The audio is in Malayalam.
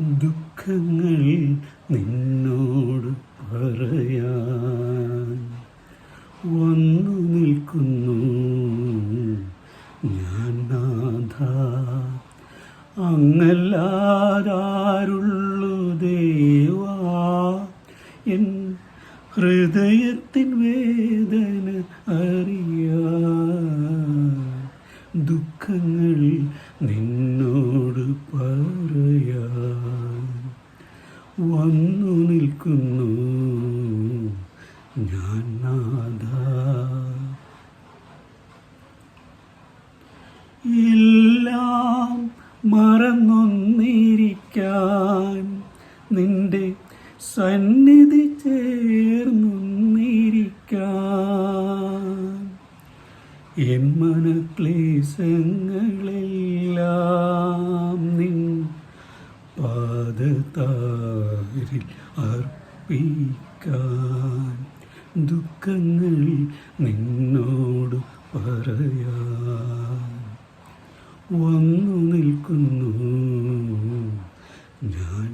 ദുഃഖങ്ങൾ നിന്നോട് പറയാൻ വന്നു നിൽക്കുന്നു. ഞാൻ നാഥ അങ്ങല്ലാതാരുള്ളു ദേവാ. എൻ ഹൃദയത്തിൻ വേദന അറിയാ ദുഃഖങ്ങൾ നിന്നോട് പറയാൻ വന്നു നിൽക്കുന്നു. ഞാൻ നാഥ എല്ലാം മറന്നൊന്നിരിക്കാൻ നിന്റെ സന്നിധി ചേർന്നൊന്നിരിക്കാൻ എൻ മനക്ലേശങ്ങളെല്ലാം നിൻ പാദതാരിൽ അർപ്പിക്കാൻ ദുഃഖങ്ങൾ നിന്നോട് പറയാം. വന്നു നിൽക്കുന്നു ഞാൻ